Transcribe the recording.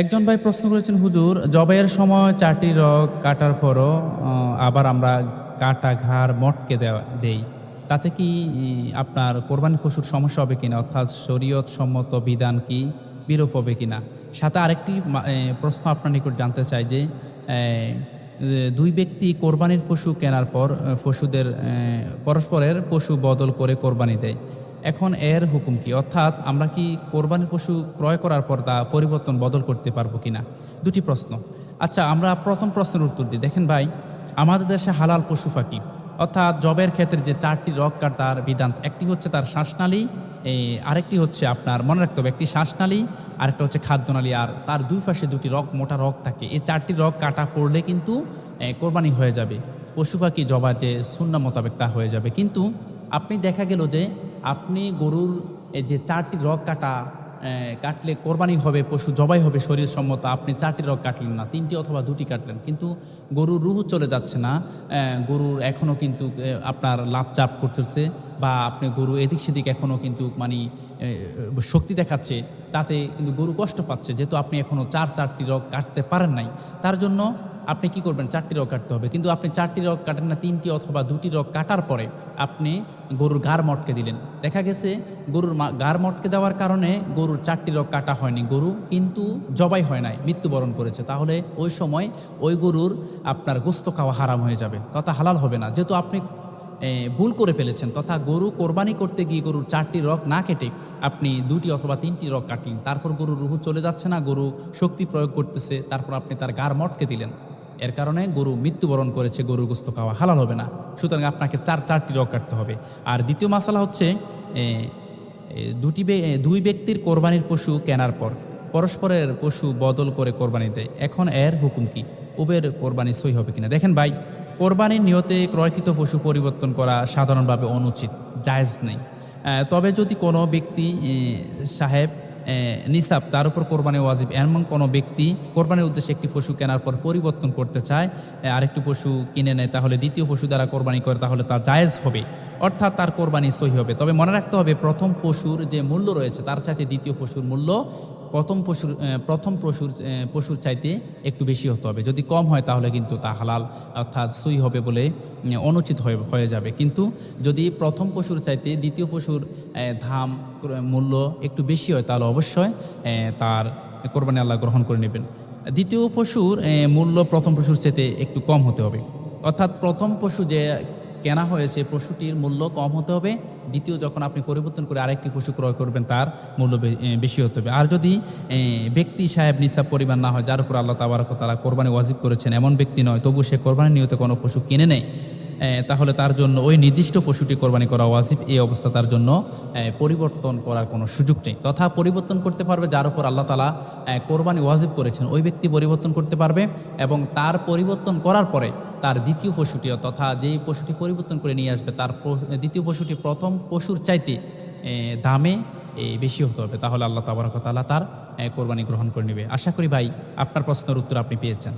একজন ভাই প্রশ্ন করেছেন, হুজুর, জবাইয়ের সময় চারটি রগ কাটার পরও আবার আমরা কাটা ঘাড় মটকে দেওয়া, দেই। তাতে কি আপনার কোরবানি পশুর সমস্যা হবে কিনা? অর্থাৎ শরীয়ত সম্মত বিধান কি, বিরূপ হবে কিনা? সাথে আরেকটি প্রশ্ন আপনার নিকট জানতে চাই যে দুই ব্যক্তি কোরবানির পশু কেনার পর পশুদের পরস্পরের পশু বদল করে কোরবানি দেয়। এখন এর হুকুম কি? অর্থাৎ আমরা কি কোরবানির পশু ক্রয় করার পর তা পরিবর্তন বদল করতে পারব কিনা? দুটি প্রশ্ন। আচ্ছা আমরা প্রথম প্রশ্নের উত্তর দিই। দেখেন ভাই, আমাদের দেশে হালাল পশু পাখি অর্থাৎ জবের ক্ষেত্রে যে চারটি রক কাটার বিধান, একটি হচ্ছে তার শ্বাসনালী আরেকটি হচ্ছে আপনার মনে রাখতে হবে, একটি শ্বাসনালী, আরেকটা হচ্ছে খাদ্যনালী, আর তার দুই পাশে দুটি রক মোটা রক থাকে। এই চারটি রক কাটা পড়লে কিন্তু কোরবানি হয়ে যাবে। পশু পাখি জবা যে শূন্য মোতাবেক তা হয়ে যাবে। কিন্তু আপনি দেখা গেল যে আপনি গরুর যে চারটি রগ কাটা কাটলে কোরবানি হবে, পশু জবাই হবে শরীর সম্মত আপনি চারটি রগ কাটলেন না, তিনটি অথবা দুটি কাটলেন। কিন্তু গরুর রুহু চলে যাচ্ছে না গরুর এখনও কিন্তু আপনার লাভ চাপ করতেছে বা আপনি গরু এদিক সেদিক এখনও কিন্তু মানে শক্তি দেখাচ্ছে, তাতে কিন্তু গরু কষ্ট পাচ্ছে, যেহেতু আপনি এখনও চার, চারটি রগ কাটতে পারেন নাই। তার জন্য আপনি কি করবেন? চারটি রগ কাটতে হবে। কিন্তু আপনি চারটি রগ কাটেন না, তিনটি অথবা দুটি রগ কাটার পরে আপনি গরুর গার মটকে দিলেন। দেখা গেছে গরুর গার মটকে দেওয়ার কারণে গরুর চারটি রগ কাটা হয়নি। গরু কিন্তু জবাই হয় নাই, মৃত্যুবরণ করেছে। তাহলে ওই সময় ওই গরুর আপনার গোস্ত খাওয়া হারাম হয়ে যাবে। তথা হালাল হবে না। যেহেতু আপনি ভুল করে ফেলেছেন, তথা গরু কোরবানি করতে গিয়ে গরুর চারটি রগ না কেটে আপনি দুটি অথবা তিনটি রগ কাটলেন। তারপর গরুর রুহু চলে যাচ্ছে না, গরু শক্তি প্রয়োগ করতেছে, তারপর আপনি তার গার মটকে দিলেন। এর কারণে গরু মৃত্যুবরণ করেছে, গরুর গোস্ত খাওয়া হালাল হবে না। সুতরাং আপনাকে চার, চারটি রগ কাটতে হবে। আর দ্বিতীয় মশালা হচ্ছে দুটি দুই ব্যক্তির কোরবানির পশু কেনার পর। পরস্পরের পশু বদল করে কোরবানি দেয়। এখন এর হুকুম কি? উবের কোরবানি সই হবে কিনা? দেখেন ভাই, কোরবানির নিয়তে ক্রয়কৃত পশু পরিবর্তন করা সাধারণভাবে অনুচিত, জায়জ নেই। তবে যদি কোনো ব্যক্তি সাহেব নিসাব, তার উপর কোরবানি ওয়াজিব। এমন কোনো ব্যক্তি কোরবানির উদ্দেশ্যে একটি পশু কেনার পর পরিবর্তন করতে চায় আরেকটি পশু কিনে নেয়, তাহলে দ্বিতীয় পশু দ্বারা কোরবানি করে, তাহলে তা জায়েজ হবে। অর্থাৎ তার কোরবানি সহি হবে। তবে মনে রাখতে হবে, প্রথম পশুর যে মূল্য রয়েছে, তার চাইতে দ্বিতীয় পশুর মূল্য প্রথম পশুর প্রথম পশুর পশুর চাইতে একটু বেশি হতে হবে। যদি কম হয় তাহলে কিন্তু তা হালাল অর্থাৎ সুই হবে বলে অনুচিত হয়ে হয়ে যাবে। কিন্তু যদি প্রথম পশুর চাইতে দ্বিতীয় পশুর দাম মূল্য একটু বেশি হয় তাহলে অবশ্যই তার কোরবানি আল্লাহ গ্রহণ করে নেবেন। দ্বিতীয় পশুর মূল্য প্রথম পশুর চাইতে একটু কম হতে হবে। অর্থাৎ প্রথম পশু যে কেনা হয়েছে পশুটির মূল্য কম হতে হবে। দ্বিতীয়, যখন আপনি পরিবর্তন করে আরেকটি পশু ক্রয় করবেন, তার মূল্য বেশি হতে হবে। আর যদি ব্যক্তি সাহেব নিসাব পরিমাণ না হয়, যার উপর আল্লাহ তাবারক তারা কোরবানি ওয়াজিব করেছেন, এমন ব্যক্তি নয়, তবু সে কোরবানি নিয়তে কোনো পশু কিনে নেয়। তাহলে তার জন্য ওই নির্দিষ্ট পশুটি কোরবানি করা ওয়াজিব, এই অবস্থা তার জন্য পরিবর্তন করার কোনো সুযোগ নেই। তথা পরিবর্তন করতে পারবে, যার উপর আল্লাহ তালা কোরবানি ওয়াজিব করেছেন, ওই ব্যক্তি পরিবর্তন করতে পারবে এবং তার পরিবর্তন করার পরে তার দ্বিতীয় পশুটি তথা যেই পশুটি পরিবর্তন করে নিয়ে আসবে, তার দ্বিতীয় পশুটি প্রথম পশুর চাইতে দামে বেশি হতে হবে। তাহলে আল্লাহ তাবারক তাআলা তার কোরবানি গ্রহণ করে নেবে। আশা করি ভাই, আপনার প্রশ্নের উত্তর আপনি পেয়েছেন।